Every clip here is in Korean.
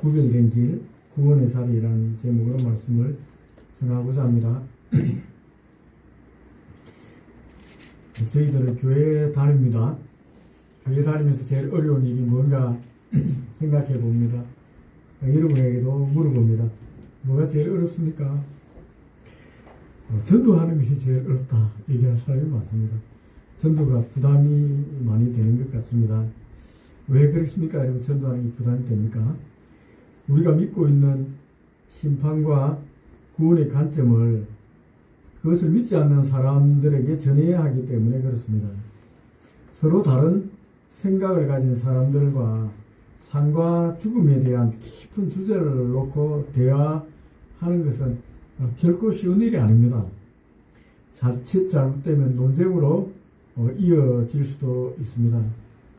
구별된 길, 구원의 살이라는 제목으로 말씀을 전하고자 합니다. 저희들은 교회 다닙니다. 교회 다니면서 제일 어려운 일이 뭔가 생각해 봅니다. 여러분에게도 물어봅니다. 뭐가 제일 어렵습니까? 어, 전도하는 것이 제일 어렵다 얘기하는 사람이 많습니다. 전도가 부담이 많이 되는 것 같습니다. 왜 그렇습니까? 여러분 전도하는 게 부담이 됩니까? 우리가 믿고 있는 심판과 구원의 관점을 그것을 믿지 않는 사람들에게 전해야 하기 때문에 그렇습니다. 서로 다른 생각을 가진 사람들과 삶과 죽음에 대한 깊은 주제를 놓고 대화하는 것은 결코 쉬운 일이 아닙니다. 자칫 잘못되면 논쟁으로 어, 이어질 수도 있습니다.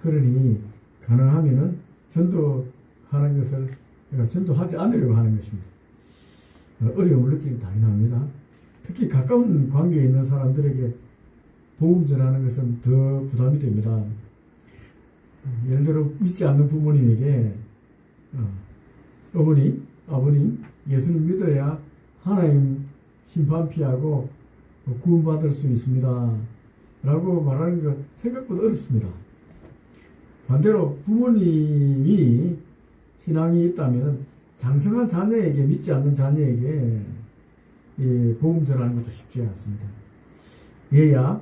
그러니 가능하면은 전도하는 것을 내가 전도하지 않으려고 하는 것입니다. 어, 어려움을 느끼기 당연합니다. 특히 가까운 관계에 있는 사람들에게 복음 전하는 것은 더 부담이 됩니다. 어, 예를 들어 믿지 않는 부모님에게 어, 어머니, 아버님, 예수님 믿어야 하나님 심판 피하고 어, 구원받을 수 있습니다. 라고 말하는 것 생각보다 어렵습니다. 반대로 부모님이 신앙이 있다면 장성한 자녀에게 믿지 않는 자녀에게 이 복음 전하는 것도 쉽지 않습니다. 얘야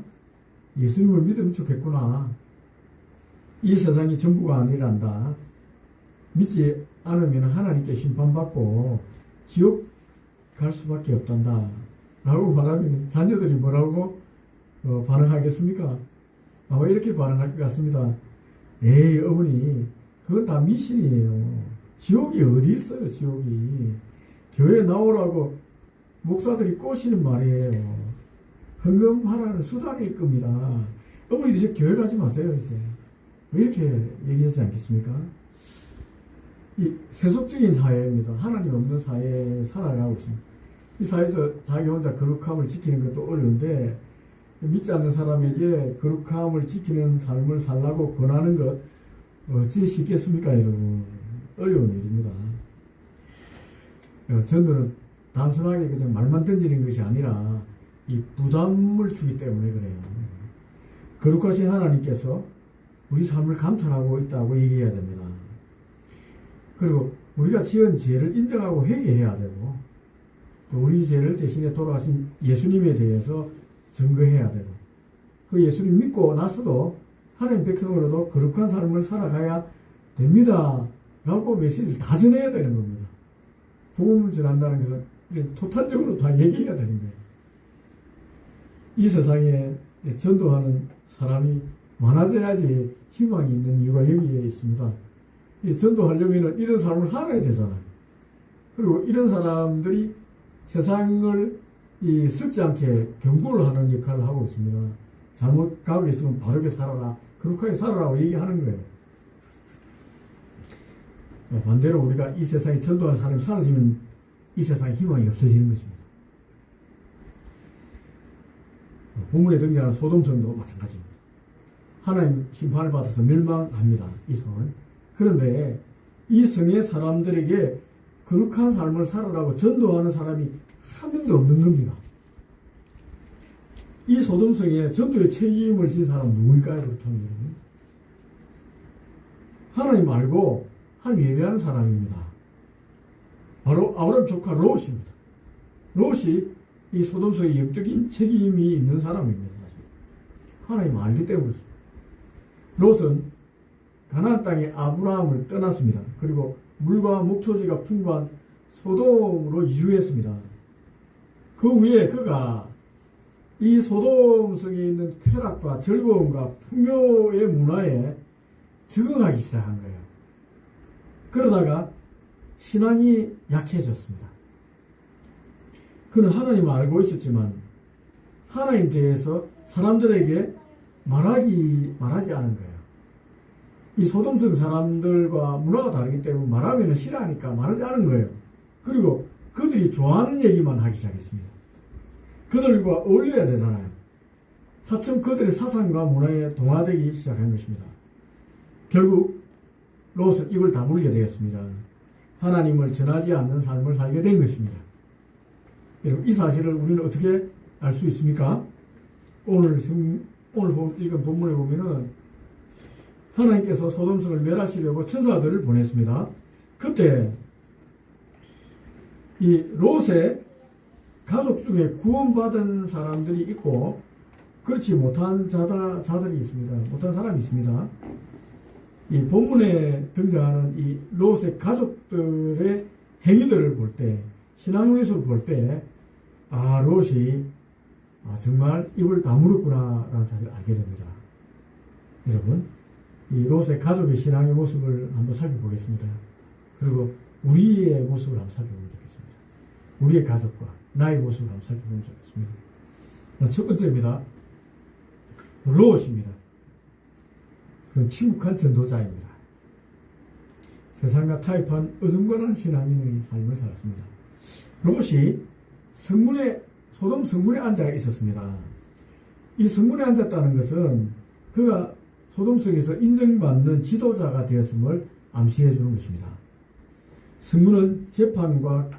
예수님을 믿으면 좋겠구나. 이 세상이 전부가 아니란다. 믿지 않으면 하나님께 심판받고 지옥 갈 수밖에 없단다. 라고 말하면 자녀들이 뭐라고 어, 반응하겠습니까? 아마 이렇게 반응할 것 같습니다. 에이 어머니 그건 다 미신이에요. 지옥이 어디 있어요 지옥이. 교회 나오라고 목사들이 꼬시는 말이에요. 헌금하라는 수단일 겁니다. 어머니 이제 교회 가지 마세요 이제. 왜 이렇게 얘기하지 않겠습니까? 이 세속적인 사회입니다. 하나님 없는 사회에 살아가고 있습니다. 이 사회에서 자기 혼자 거룩함을 지키는 것도 어려운데 믿지 않는 사람에게 거룩함을 지키는 삶을 살라고 권하는 것 어찌 쉽겠습니까 여러분 어려운 일입니다. 어, 전도는 단순하게 그냥 말만 던지는 것이 아니라 이 부담을 주기 때문에 그래요. 거룩하신 하나님께서 우리 삶을 감탄하고 있다고 얘기해야 됩니다. 그리고 우리가 지은 죄를 인정하고 회개해야 되고 또 우리 죄를 대신에 돌아가신 예수님에 대해서 증거해야 되고 그 예수님 믿고 나서도 하나님 백성으로도 거룩한 삶을 살아가야 됩니다. 라고 메시지를 다 전해야 되는 겁니다. 복음을 전한다는 것은 토탈적으로 다 얘기해야 되는 거예요. 이 세상에 전도하는 사람이 많아져야지 희망이 있는 이유가 여기에 있습니다. 이 전도하려면 이런 삶을 살아야 되잖아요. 그리고 이런 사람들이 세상을 이 썩지 않게 경고를 하는 역할을 하고 있습니다. 잘못 가고 있으면 바르게 살아라. 그렇게 살아라고 얘기하는 거예요. 반대로 우리가 이 세상에 전도하는 사람이 사라지면 이 세상에 희망이 없어지는 것입니다. 본문에 등장하는 소돔성도 마찬가지입니다. 하나님 심판을 받아서 멸망합니다. 이 성은. 그런데 이 성의 사람들에게 거룩한 삶을 살아라고 전도하는 사람이 한 명도 없는 겁니다. 이 소돔성에 전도의 책임을 진 사람은 누구일까요? 그렇게 하면 하나님 말고 하나님 예배하는 사람입니다. 바로 아브라함 조카 롯입니다. 롯이 이 소돔성의 영적인 책임이 있는 사람입니다. 하나님 알기 때문에 롯은 가나안 땅에 아브라함을 떠났습니다. 그리고 물과 목초지가 풍부한 소돔으로 이주했습니다. 그 후에 그가 이 소돔성에 있는 쾌락과 즐거움과 풍요의 문화에 적응하기 시작한 거예요. 그러다가 신앙이 약해졌습니다. 그는 하나님을 알고 있었지만 하나님 대해서 사람들에게 말하기 말하지 않은 거예요. 이 소돔성 사람들과 문화가 다르기 때문에 말하면 싫어하니까 말하지 않은 거예요. 그리고 그들이 좋아하는 얘기만 하기 시작했습니다. 그들과 어울려야 되잖아요. 차츰 그들의 사상과 문화에 동화되기 시작한 것입니다. 결국 롯은 입을 다물게 되었습니다. 하나님을 전하지 않는 삶을 살게 된 것입니다. 여러분, 이 사실을 우리는 어떻게 알 수 있습니까? 오늘 성- 오늘 본- 읽은 본문에 보면은 하나님께서 소돔성을 멸하시려고 천사들을 보냈습니다. 그때 이 롯의 가족 중에 구원받은 사람들이 있고 그렇지 못한 자다, 자들이 있습니다. 못한 사람이 있습니다. 이 본문에 등장하는 이 롯의 가족들의 행위들을 볼 때, 신앙에서 볼 때, 아, 롯이 아, 정말 입을 다물었구나라는 사실을 알게 됩니다. 여러분, 이 롯의 가족의 신앙의 모습을 한번 살펴보겠습니다. 그리고 우리의 모습을 한번 살펴보면 좋겠습니다. 우리의 가족과 나의 모습을 한번 살펴보면 좋겠습니다. 첫 번째입니다. 롯입니다. 그 침묵한 전도자입니다. 세상과 타협한 어중간한 신앙인의 삶을 살았습니다. 롯이 성문에 소돔 성문에 앉아 있었습니다. 이 성문에 앉았다는 것은 그가 소돔성에서 인정받는 지도자가 되었음을 암시해 주는 것입니다. 성문은 재판과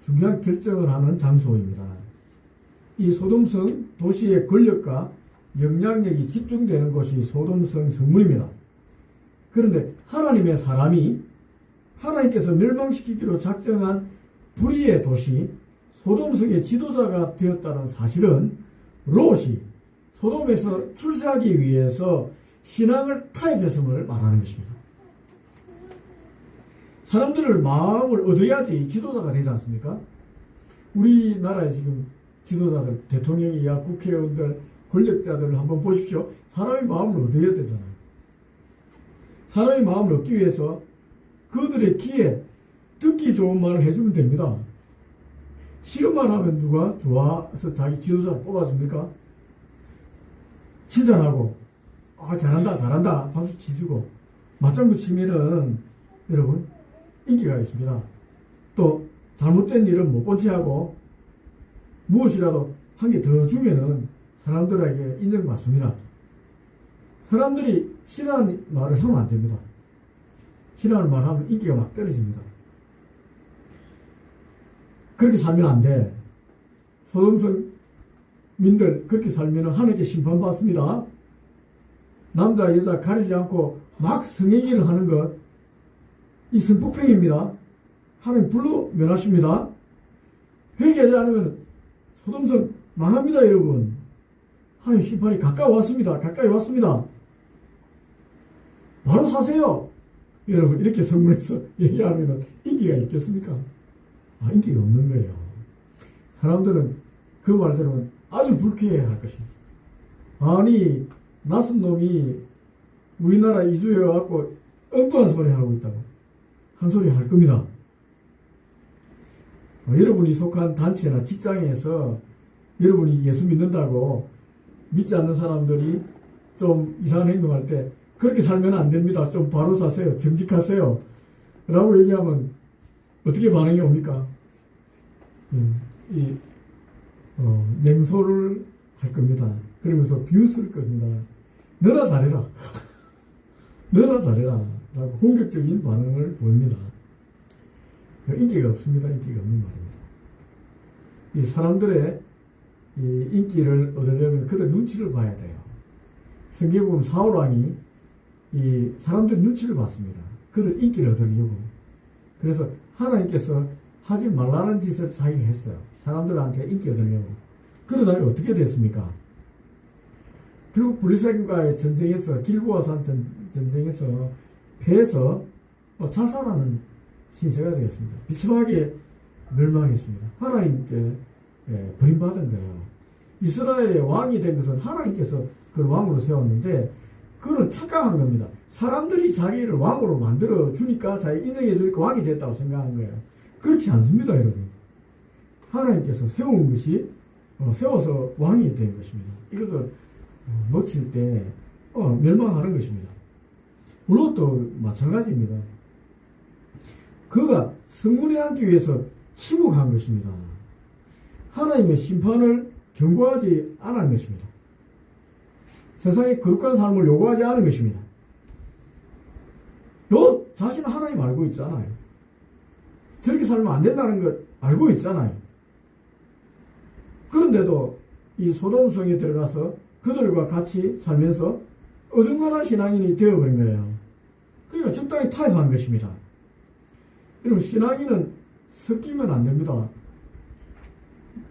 중요한 결정을 하는 장소입니다. 이 소돔성 도시의 권력과 영향력이 집중되는 곳이 소돔성 성문입니다. 그런데 하나님의 사람이 하나님께서 멸망시키기로 작정한 불의의 도시 소돔성의 지도자가 되었다는 사실은 롯이 소돔에서 출세하기 위해서 신앙을 타협했음을 말하는 것입니다. 사람들을 마음을 얻어야지 지도자가 되지 않습니까? 우리나라에 지금 지도자들, 대통령이야 국회의원들, 권력자들을 한번 보십시오. 사람의 마음을 얻어야 되잖아요. 사람의 마음을 얻기 위해서 그들의 귀에 듣기 좋은 말을 해주면 됩니다. 싫은 말 하면 누가 좋아서 자기 지도자 뽑아줍니까? 칭찬하고, 아, 잘한다, 잘한다, 박수 치주고, 맞장구 치면은, 여러분, 인기가 있습니다. 또, 잘못된 일은 못본 채하고, 무엇이라도 한 개 더 주면은 사람들에게 인정받습니다. 사람들이 싫어하는 말을 하면 안 됩니다. 싫어하는 말 하면 인기가 막 떨어집니다. 그렇게 살면 안 돼. 소동성 민들 그렇게 살면 하나님께 심판받습니다. 남자 여자 가리지 않고 막 성행위를 하는 것, 이 성폭행입니다. 하나님 불로 면하십니다. 회개하지 않으면 소돔성 망합니다, 여러분. 하나님 심판이 가까이 왔습니다. 가까이 왔습니다. 바로 사세요. 여러분, 이렇게 성문에서 얘기하면 인기가 있겠습니까? 아, 인기가 없는 거예요. 사람들은 그 말 들으면 아주 불쾌해 할 것입니다. 아니, 낯선 놈이 우리나라 이주해갖고 엉뚱한 소리 하고 있다고. 한 소리 할 겁니다. 어, 여러분이 속한 단체나 직장에서 여러분이 예수 믿는다고 믿지 않는 사람들이 좀 이상한 행동할 때 그렇게 살면 안 됩니다. 좀 바로 사세요. 정직하세요. 라고 얘기하면 어떻게 반응이 옵니까? 음, 이, 어, 냉소를 할 겁니다. 그러면서 비웃을 겁니다. 너나 잘해라. 너나 잘해라. 라고 공격적인 반응을 보입니다. 인기가 없습니다. 인기가 없는 말입니다. 이 사람들의 이 인기를 얻으려면 그들 눈치를 봐야 돼요. 성경에 보면 사울왕이 이 사람들 눈치를 봤습니다. 그들 인기를 얻으려고. 그래서 하나님께서 하지 말라는 짓을 자기가 했어요. 사람들한테 인기 얻으려고. 그러다가 어떻게 됐습니까? 결국 블리셋과의 전쟁에서 길보아산 전, 전쟁에서 패해서 어, 자살하는 신세가 되었습니다. 비참하게 멸망했습니다. 하나님께 예, 버림받은 거예요. 이스라엘의 왕이 된 것은 하나님께서 그를 왕으로 세웠는데 그는 착각한 겁니다. 사람들이 자기를 왕으로 만들어 주니까 자기 인정해 주니까 왕이 됐다고 생각하는 거예요. 그렇지 않습니다, 여러분. 하나님께서 세운 것이 어, 세워서 왕이 된 것입니다. 이것을 어, 놓칠 때 어, 멸망하는 것입니다. 롯도 마찬가지입니다. 그가 성문회하기 위해서 침묵한 것입니다. 하나님의 심판을 경고하지 않은 것입니다. 세상에 거룩한 삶을 요구하지 않은 것입니다. 롯 자신은 하나님 알고 있잖아요. 저렇게 살면 안 된다는 걸 알고 있잖아요. 그런데도 이 소돔성에 들어가서 그들과 같이 살면서 어중간한 신앙인이 되어버린 거예요. 그러니까 적당히 타협한 것입니다. 여러분, 신앙인은 섞이면 안 됩니다.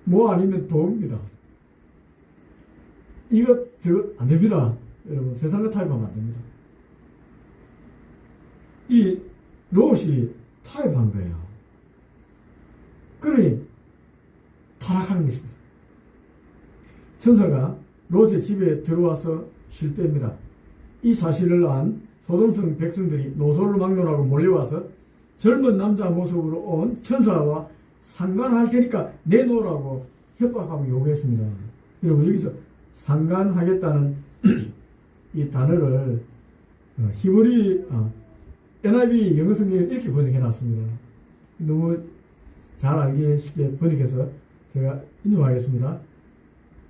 뭐 아니면 도입니다. 이것, 저것 안 됩니다. 여러분, 세상과 타협하면 안 됩니다. 이 롯이 타협한 거예요. 그러니 타락하는 것입니다. 천사가 롯의 집에 들어와서 쉴 때입니다. 이 사실을 안 소돔성 백성들이 노소를 막론하고 몰려와서 젊은 남자 모습으로 온 천사와 상관할 테니까 내놓으라고 협박하고 요구했습니다. 여러분 여기서 상관하겠다는 이 단어를 어, 히브리 어, NIV 영어 성경에 이렇게 번역해 놨습니다. 너무 잘 알기 쉽게 번역해서 제가 인용하겠습니다.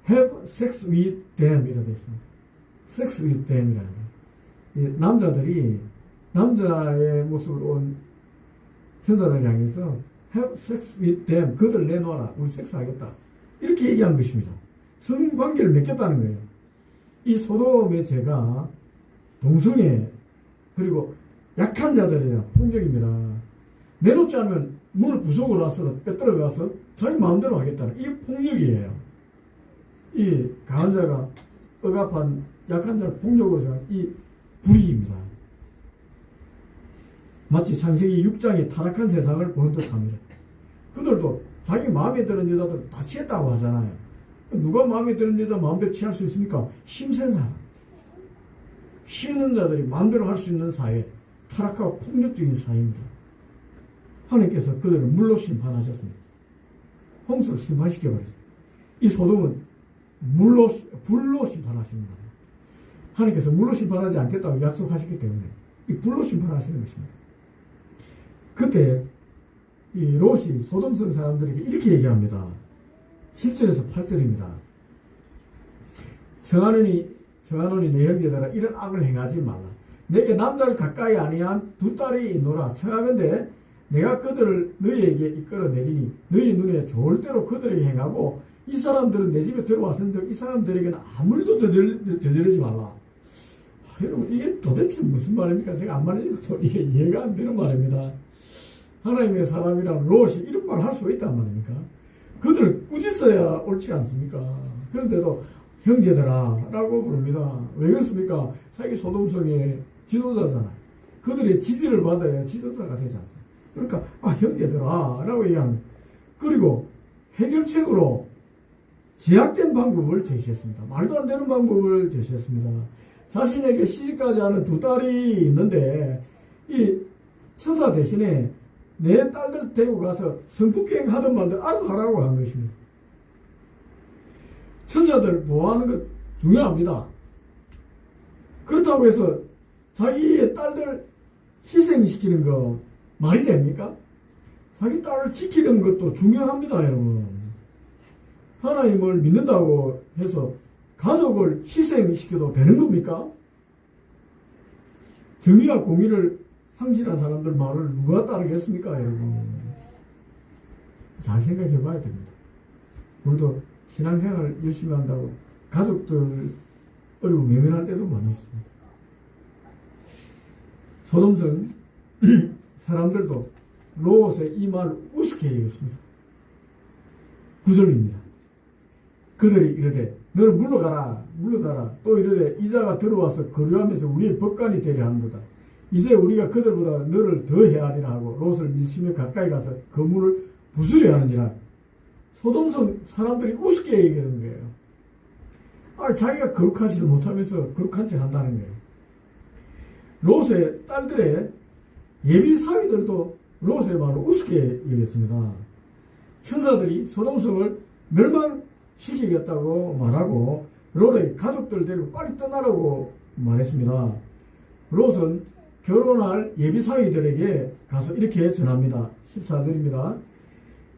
have sex with them 이라 되어 있습니다. sex with them이라는 거예요. 이 남자들이 남자의 모습으로 온 천사들 향해서 have sex with them 그들 내놓아라 우리 섹스하겠다 이렇게 얘기한 것입니다. 성관계를 맺겠다는 거예요. 이 소돔의 죄가 동성애 그리고 약한 자들이야 폭력입니다. 내놓지 않으면 문을 부속으로 와서 빼들어가서 자기 마음대로 하겠다는 이 폭력이에요. 이 강한 자가 억압한 약한 자를 폭력으로 생각한 이 불의입니다. 마치 창세기 6장의 타락한 세상을 보는 듯합니다. 그들도 자기 마음에 드는 여자들 다 취했다고 하잖아요. 누가 마음에 드는 여자 마음대로 취할 수 있습니까? 힘센 사람. 힘있는 자들이 마음대로 할 수 있는 사회, 타락하고 폭력적인 사회입니다. 하나님께서 그들을 물로 심판하셨습니다. 홍수로 심판시켜버렸습니다. 이 소돔은 물로, 불로 심판하십니다. 하나님께서 물로 심판하지 않겠다고 약속하셨기 때문에 이 불로 심판하시는 것입니다. 그때 이 롯이 소돔성 사람들에게 이렇게 얘기합니다. 7절에서 8절입니다. 정하노니 정하노니 내 형제들아 이런 악을 행하지 말라. 내게 남자를 가까이 아니한 두 딸이 있노라. 청하건대 내가 그들을 너희에게 이끌어 내리니 너희 눈에 좋을 대로 그들에게 행하고 이 사람들은 내 집에 들어왔은 즉 이 사람들에게는 아무 일도 저질, 저지르지 말라. 아, 여러분 이게 도대체 무슨 말입니까? 제가 안 말해도 이게 이해가 안 되는 말입니다. 하나님의 사람이란 롯이 이런 말 할 수 있단 말입니까? 그들을 꾸짖어야 옳지 않습니까? 그런데도 형제들아 라고 부릅니다. 왜 그렇습니까? 자기 소돔성의 지도자잖아요. 그들의 지지를 받아야 지도자가 되지 않습니까? 그러니까 아 형제들아 라고 얘기하는 그리고 해결책으로 제약된 방법을 제시했습니다. 말도 안 되는 방법을 제시했습니다. 자신에게 시집가지 않은 두 딸이 있는데 이 천사 대신에 내 딸들 데리고 가서 성폭행 하던 말들 알아서 하라고 한 것입니다. 천사들 보호하는 것 중요합니다. 그렇다고 해서 자기의 딸들 희생시키는 거 말이 됩니까? 자기 딸을 지키는 것도 중요합니다, 여러분. 하나님을 믿는다고 해서 가족을 희생시켜도 되는 겁니까? 정의와 공의를 상실한 사람들 말을 누가 따르겠습니까, 여러분? 잘 생각해 봐야 됩니다. 우리도 신앙생활 열심히 한다고 가족들 어려움 외면할 때도 많이 있습니다. 소돔성 사람들도 롯의 이 말을 우습게 여겼습니다. 구절입니다. 그들이 이르되 너는 물러가라 물러가라 또 이르되 이자가 들어와서 거류하면서 우리의 법관이 되려 하는도다. 이제 우리가 그들보다 너를 더 헤아리라 하고 롯을 밀치며 가까이 가서 그물을 부수려 하는지라 소돔성 사람들이 우습게 얘기하는 거예요. 아, 자기가 거룩하지도 못하면서 거룩한 척 한다는 거예요. 롯의 딸들의 예비 사위들도 롯의 말을 우습게 얘기했습니다. 천사들이 소돔성을 멸망시키겠다고 말하고 롯의 가족들 데리고 빨리 떠나라고 말했습니다. 롯은 결혼할 예비 사위들에게 가서 이렇게 전합니다. 14절입니다.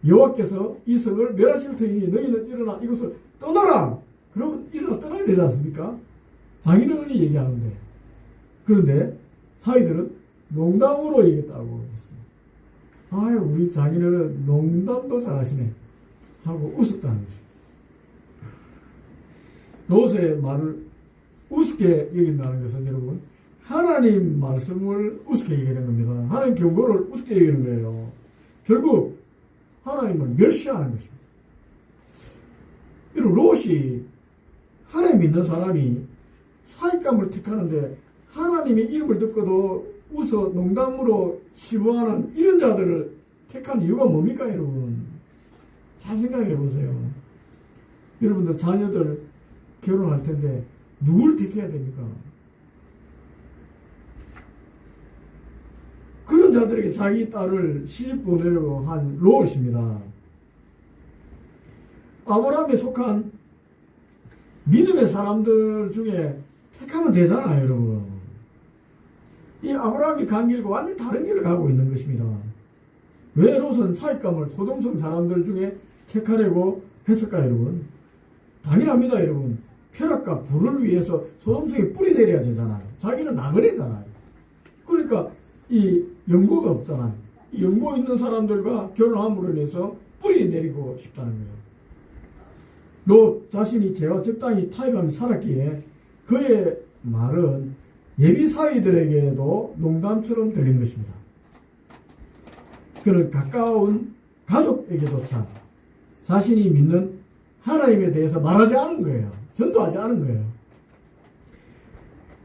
여호와께서 이 성을 멸하실 터이니 너희는 일어나 이것을 떠나라. 그러면 일어나 떠나야 되지 않습니까? 장인어른이 얘기하는데 그런데 사위들은 농담으로 얘기했다고 했습니다. 아유, 우리 자기는 농담도 잘하시네. 하고 웃었다는 것입니다. 롯의 말을 우습게 여긴다는 것은 여러분, 하나님 말씀을 우습게 여기는 겁니다. 하나님 경고를 우습게 여기는 거예요. 결국, 하나님을 멸시하는 것입니다. 이런 롯이 하나님 믿는 사람이 사익감을 택하는데 하나님의 이름을 듣고도 웃어 농담으로 시부하는 이런 자들을 택한 이유가 뭡니까 여러분? 잘 생각해 보세요. 여러분들 자녀들 결혼할 텐데 누굴 택해야 됩니까? 그런 자들에게 자기 딸을 시집 보내려고 한 롯입니다. 아브라함에 속한 믿음의 사람들 중에 택하면 되잖아요, 여러분. 이 아브라함이 간 길과 완전히 다른 길을 가고 있는 것입니다. 왜 롯은 사익감을 소동성 사람들 중에 택하려고 했을까요, 여러분? 당연합니다, 여러분. 쾌락과 부를 위해서 소동성에 뿌리 내려야 되잖아요. 자기는 나그네잖아요. 그러니까 이 연고가 없잖아요. 이 연고 있는 사람들과 결혼함으로 인해서 뿌리 내리고 싶다는 거예요. 롯 자신이 죄와 적당히 타협하며 살았기에 그의 말은 예비 사위들에게도 농담처럼 들린 것입니다. 그는 가까운 가족에게조차 자신이 믿는 하나님에 대해서 말하지 않은 거예요. 전도하지 않은 거예요.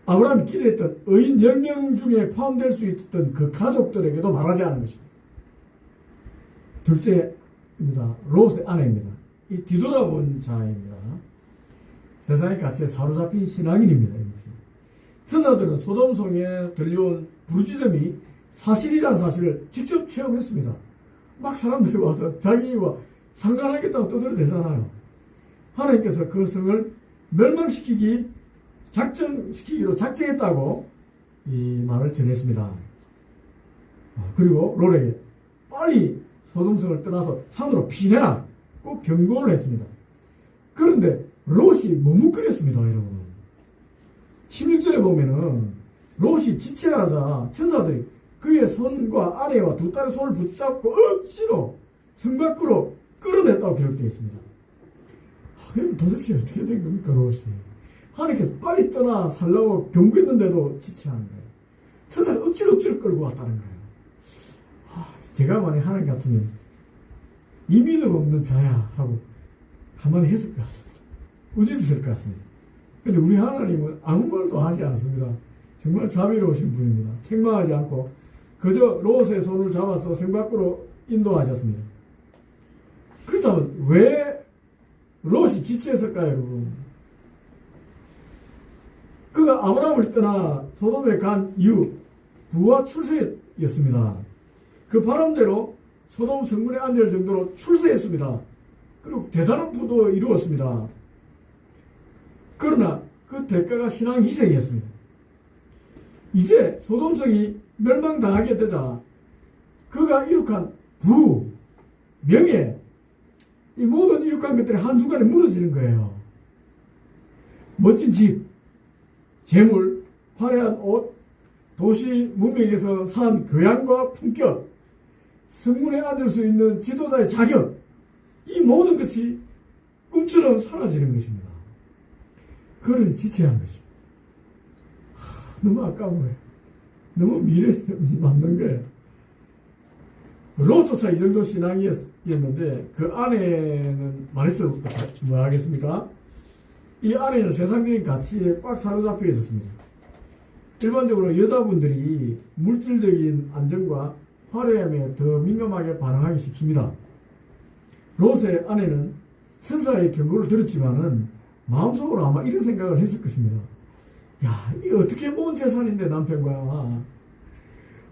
아브라함이 기대했던 의인 10명 중에 포함될 수 있던 그 가족들에게도 말하지 않은 것입니다. 둘째입니다. 롯의 아내입니다. 이 뒤돌아본 자입니다. 세상의 가치에 사로잡힌 신앙인입니다. 천사들은 소돔성에 들려온 부르짖음이 사실이라는 사실을 직접 체험했습니다. 막 사람들이 와서 자기와 상관하겠다고 떠들어대잖아요. 하나님께서 그 성을 멸망시키기 작정시키기로 작정했다고 이 말을 전했습니다. 아, 그리고 롤에게 빨리 소돔성을 떠나서 산으로 피내라 꼭 경고를 했습니다. 그런데 롯이 머뭇거렸습니다, 여러분. 16절에 보면은 롯이 지체하자 천사들이 그의 손과 아내와 두 딸의 손을 붙잡고 억지로 성 밖으로 끌어냈다고 기록되어 있습니다. 하, 여러분 도대체 어떻게 된 겁니까, 롯이? 하나님께서 빨리 떠나 살라고 경고했는데도 지체하는 거예요. 천사를 억지로 억지로 끌고 왔다는 거예요. 하, 제가 만약 하나님 같으면 이 믿음 없는 자야 하고 한마디 했을 것 같습니다. 우짖었을 것 같습니다. 근데 우리 하나님은 아무 말도 하지 않습니다. 정말 자비로우신 분입니다. 책망하지 않고 그저 롯의 손을 잡아서 성 밖으로 인도하셨습니다. 그렇다면 왜 롯이 지체했을까요, 여러분? 그가 아브라함을 떠나 소돔에 간 이유 부와 출세였습니다. 그 바람대로 소돔 성문에 앉을 정도로 출세했습니다. 그리고 대단한 부도 이루었습니다. 그러나 그 대가가 신앙 희생이었습니다. 이제 소돔성이 멸망당하게 되자 그가 이룩한 부, 명예, 이 모든 이룩한 것들이 한순간에 무너지는 거예요. 멋진 집, 재물, 화려한 옷, 도시 문명에서 산 교양과 품격, 성문에 앉을 수 있는 지도자의 자격, 이 모든 것이 꿈처럼 사라지는 것입니다. 그를 지체한 것입니다. 하, 너무 아까운 거예요. 너무 미래에 맞는 거예요. 롯조차 이 정도 신앙이었는데 그 아내는 말해서 뭐 하겠습니까? 이 아내는 세상적인 가치에 꽉 사로잡혀 있었습니다. 일반적으로 여자분들이 물질적인 안정과 화려함에 더 민감하게 반응하기 쉽습니다. 롯의 아내는 천사의 경고를 들었지만은 마음속으로 아마 이런 생각을 했을 것입니다. 야, 이 어떻게 모은 재산인데 남편과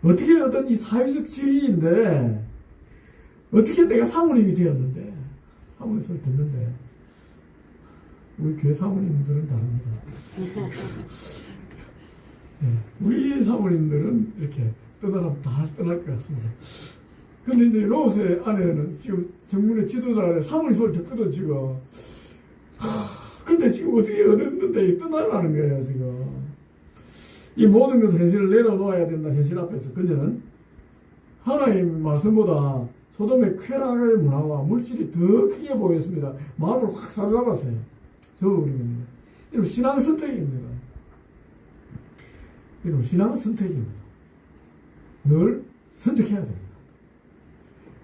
어떻게 얻은 이 사회적 지위인데 어떻게 내가 사모님이 되었는데 사모님 소리 듣는데 우리 교회 사모님들은 다릅니다. 네, 우리 사모님들은 이렇게 떠나면 다 떠날 것 같습니다. 근데 이제 로봇의 아내는 지금 정문의 지도자를 사모님 소리 듣거든 지금. 하, 근데 지금 어떻게 얻었는데 떠나라는 거예요 지금. 이 모든 것을 현실을 내려놓아야 된다 현실 앞에서 그녀는 하나님 말씀보다 소돔의 쾌락의 문화와 물질이 더 크게 보였습니다. 마음을 확 사로잡았어요. 저버린 겁니다. 이런 신앙 선택입니다. 이런 신앙 선택입니다. 늘 선택해야 됩니다.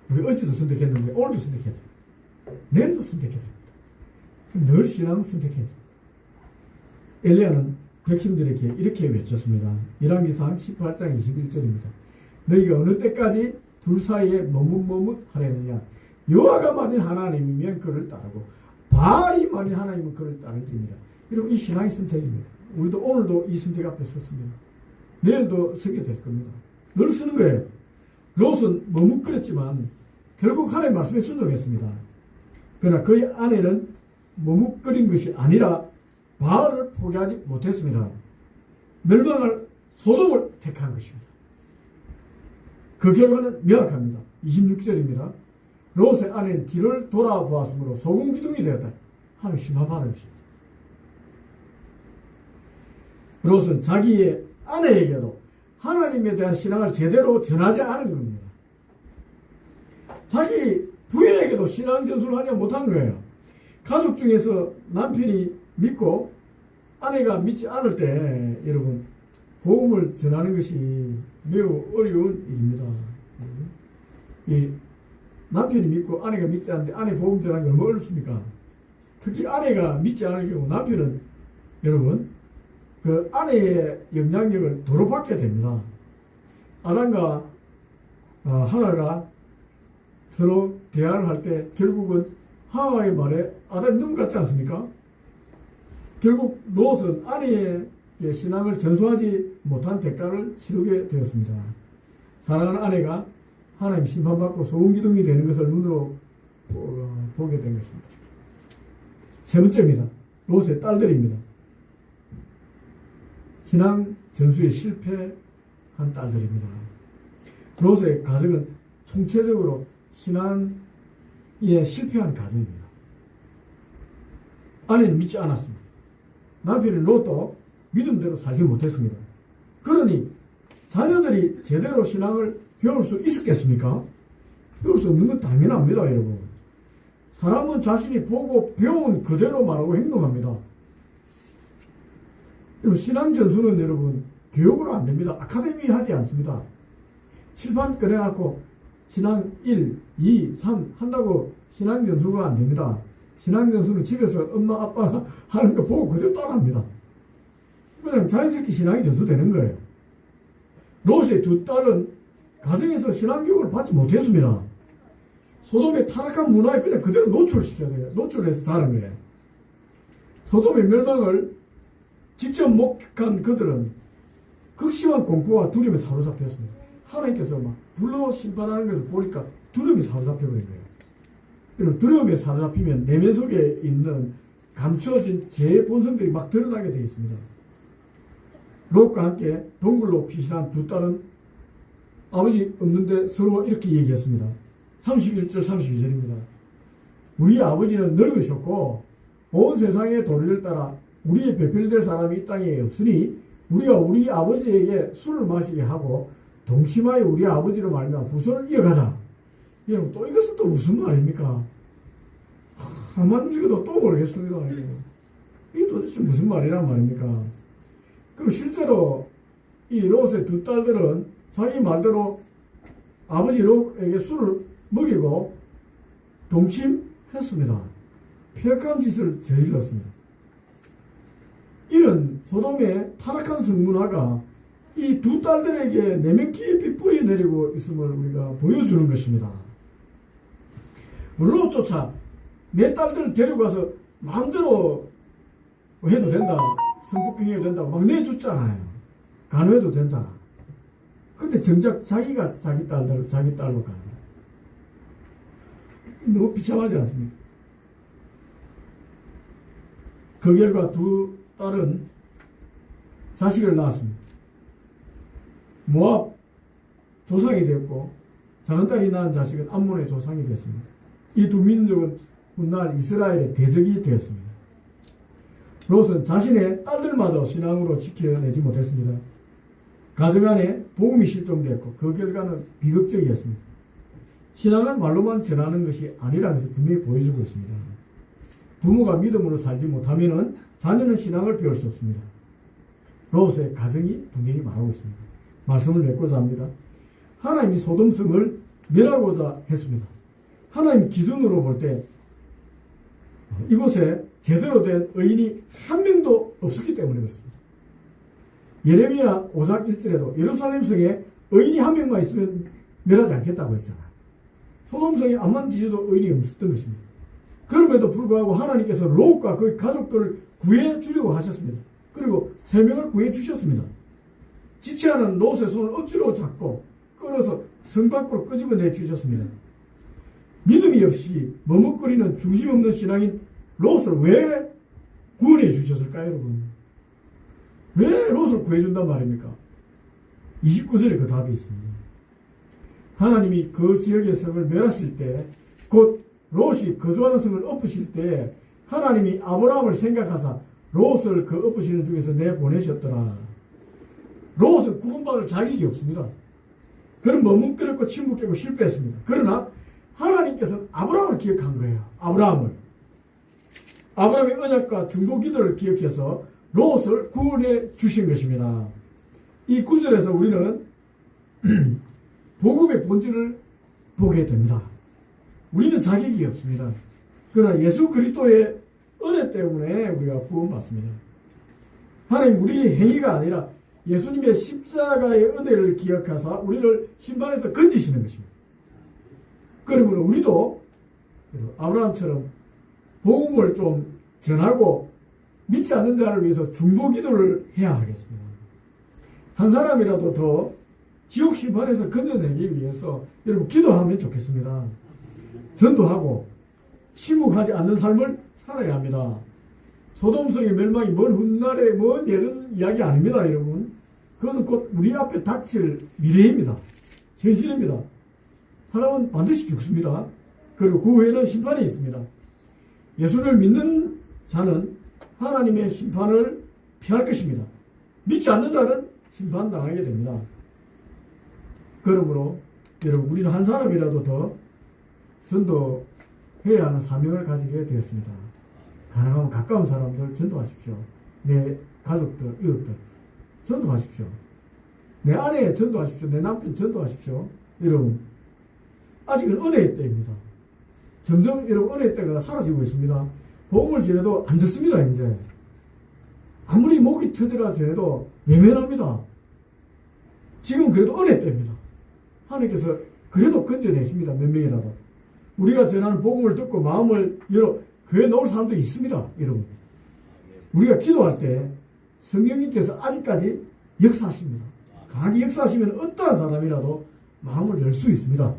우리 어제도 선택했는데 오늘도 선택해야 됩니다. 내일도 선택해야 됩니다. 늘 신앙 선택해야 됩니다. 엘리야는 백성들에게 이렇게 외쳤습니다. 열왕기상 18장 21절입니다. 너희가 어느 때까지 둘 사이에 머뭇머뭇 하려느냐 여호와가 만일 하나님이면 그를 따르고 바알이 만일 하나님은 그를 따를지니라. 여러분 이 신앙의 선택입니다. 우리도 오늘도 이 선택 앞에 섰습니다. 내일도 서게 될 겁니다. 늘 쓰는 거예요. 롯은 머뭇거렸지만 결국 하나님 말씀에 순종했습니다. 그러나 그의 아내는 머뭇거린 것이 아니라 바알을 포기하지 못했습니다. 멸망을 소돔을 택한 것입니다. 그 결과는 명확합니다. 26절입니다. 롯의 아내는 뒤를 돌아보았으므로 소금 기둥이 되었다. 하나님 심판받은 것입니다. 롯은 자기의 아내에게도 하나님에 대한 신앙을 제대로 전하지 않은 겁니다. 자기 부인에게도 신앙 전수를 하지 못한 거예요. 가족 중에서 남편이 믿고 아내가 믿지 않을 때 여러분 복음을 전하는 것이 매우 어려운 일입니다. 이 남편이 믿고 아내가 믿지 않는데 아내 복음 전하는 게 얼마나 어렵습니까? 특히 아내가 믿지 않을 경우 남편은 여러분 그 아내의 영향력을 도로 받게 됩니다. 아담과 어, 하나가 서로 대화를 할 때 결국은 하와의 말에 아담이 눈 같지 않습니까? 결국 롯은 아내의 신앙을 전수하지 못한 대가를 치르게 되었습니다. 사랑하는 아내가 하나님 심판받고 소금기둥이 되는 것을 눈으로 보- 보게 된 것입니다. 세 번째입니다. 롯의 딸들입니다. 신앙 전수에 실패한 딸들입니다. 롯의 가정은 총체적으로 신앙에 실패한 가정입니다. 아내는 믿지 않았습니다. 남편은 롯도 믿음대로 살지 못했습니다. 그러니 자녀들이 제대로 신앙을 배울 수 있었겠습니까? 배울 수 없는 건 당연합니다, 여러분. 사람은 자신이 보고 배운 그대로 말하고 행동합니다. 여러분, 신앙 전수는 여러분, 교육으로 안 됩니다. 아카데미 하지 않습니다. 칠판 꺼내놓고 신앙 1, 2, 3 한다고 신앙 전수가 안 됩니다. 신앙 전수는 집에서 엄마, 아빠가 하는 거 보고 그대로 따라합니다. 그냥 자연스럽게 신앙이 전수되는 거예요. 롯의 두 딸은 가정에서 신앙교육을 받지 못했습니다. 소돔의 타락한 문화에 그냥 그대로 노출시켜야 돼요. 노출해서 자른 거예요. 소돔의 멸망을 직접 목격한 그들은 극심한 공포와 두려움에 사로잡혔습니다. 하나님께서 막 불러 심판하는 것을 보니까 두려움이 사로잡혀버린 거예요. 이런 두려움에 사로잡히면 내면 속에 있는 감추어진 제 본성들이 막 드러나게 되어 있습니다. 롯과 함께 동굴로 피신한 두 딸은 아버지 없는데 서로 이렇게 얘기했습니다. 31절 32절입니다. 우리 아버지는 늙으셨고 온 세상의 도리를 따라 우리의 배필될 사람이 이 땅에 없으니 우리가 우리 아버지에게 술을 마시게 하고 동침하여 우리 아버지로 말미암아 후손을 이어가자. 여러분 또 이것은 또 무슨 말입니까? 한번 읽어도 또 모르겠습니다. 이게 도대체 무슨 말이란 말입니까? 그리고 실제로 이 롯의 두 딸들은 자기 말대로 아버지 롯에게 술을 먹이고 동침했습니다. 폐역한 짓을 저질렀습니다. 이런 소돔의 타락한 성문화가 이 두 딸들에게 내면 깊이 뿌리 내리고 있음을 우리가 보여주는 것입니다. 롯조차 내 딸들을 데려가서 마음대로 해도 된다. 성폭행해도 된다고 막 내줬잖아요. 간호해도 된다. 근데 정작 자기가 자기 딸들, 자기 딸로 가는 거야. 너무 비참하지 않습니까? 그 결과 두 딸은 자식을 낳았습니다. 모압 조상이 되었고 작은 딸이 낳은 자식은 암몬의 조상이 되었습니다. 이 두 민족은 훗날 이스라엘의 대적이 되었습니다. 롯은 자신의 딸들마저 신앙으로 지켜내지 못했습니다. 가정 안에 복음이 실종되었고 그 결과는 비극적이었습니다. 신앙은 말로만 전하는 것이 아니라는 것을 분명히 보여주고 있습니다. 부모가 믿음으로 살지 못하면 자녀는 신앙을 배울 수 없습니다. 로스의 가정이 분명히 말하고 있습니다. 말씀을 맺고자 합니다. 하나님이 소돔성을 멸하고자 했습니다. 하나님 기준으로 볼 때 이곳에 제대로 된 의인이 한 명도 없었기 때문에 그렇습니다. 예레미야 5장 1절에도 예루살렘 성에 의인이 한 명만 있으면 멸하지 않겠다고 했잖아요. 소돔성에 암만 뒤져도 의인이 없었던 것입니다. 그럼에도 불구하고 하나님께서 롯과 그 가족들을 구해 주려고 하셨습니다. 그리고 세 명을 구해 주셨습니다. 지체하는 롯의 손을 억지로 잡고 끌어서 성 밖으로 끄집어 내 주셨습니다. 믿음이 없이 머뭇거리는 중심 없는 신앙인 롯을 왜 구원해 주셨을까요, 여러분? 왜 롯을 구해준단 말입니까? 29절에 그 답이 있습니다. 하나님이 그 지역의 성을 멸하실 때, 곧 롯이 거주하는 성을 엎으실 때, 하나님이 아브라함을 생각하사 롯을 그 엎으시는 중에서 내보내셨더라. 롯은 구원받을 자격이 없습니다. 그는 머뭇거렸고 침묵했고 실패했습니다. 그러나 하나님께서는 아브라함을 기억한 거예요. 아브라함을. 아브라함의 언약과 중보 기도를 기억해서 롯을 구원해 주신 것입니다. 이 구절에서 우리는 복음의 본질을 보게 됩니다. 우리는 자격이 없습니다. 그러나 예수 그리스도의 은혜 때문에 우리가 구원받습니다. 하나님 우리의 행위가 아니라 예수님의 십자가의 은혜를 기억하사 우리를 심판에서 건지시는 것입니다. 그러므로 우리도 아브라함처럼 복음을 좀 전하고 믿지 않는 자를 위해서 중보 기도를 해야 하겠습니다. 한 사람이라도 더 지옥 심판에서 건져내기 위해서 여러분 기도하면 좋겠습니다. 전도하고 침묵하지 않는 삶을 살아야 합니다. 소돔성의 멸망이 먼 훗날의 먼 예전 이야기 아닙니다, 여러분. 그것은 곧 우리 앞에 닥칠 미래입니다. 현실입니다. 사람은 반드시 죽습니다. 그리고 그 후에는 심판이 있습니다. 예수를 믿는 자는 하나님의 심판을 피할 것입니다. 믿지 않는 자는 심판 당하게 됩니다. 그러므로 여러분 우리는 한 사람이라도 더 전도해야 하는 사명을 가지게 되었습니다. 가능하면 가까운 사람들 전도하십시오. 내 가족들, 이웃들 전도하십시오. 내 아내 전도하십시오. 내 남편 전도하십시오. 여러분 아직은 은혜의 때입니다. 점점 여러분 은혜의 때가 사라지고 있습니다. 복음을 전해도 안 듣습니다, 이제. 아무리 목이 터지라 전해도 외면합니다. 지금 그래도 은혜 때입니다. 하나님께서 그래도 건져내십니다, 몇 명이라도. 우리가 전하는 복음을 듣고 마음을 열어 교회 놓을 사람도 있습니다, 여러분. 우리가 기도할 때 성령님께서 아직까지 역사하십니다. 강하게 역사하시면 어떠한 사람이라도 마음을 열 수 있습니다.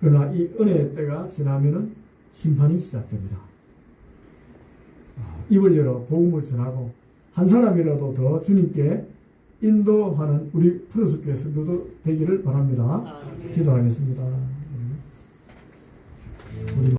그러나 이 은혜의 때가 지나면은 심판이 시작됩니다. 아, 입을 열어 복음을 전하고 한 사람이라도 더 주님께 인도하는 우리 푸르스교회 성도도 되기를 바랍니다. 기도하겠습니다. 우리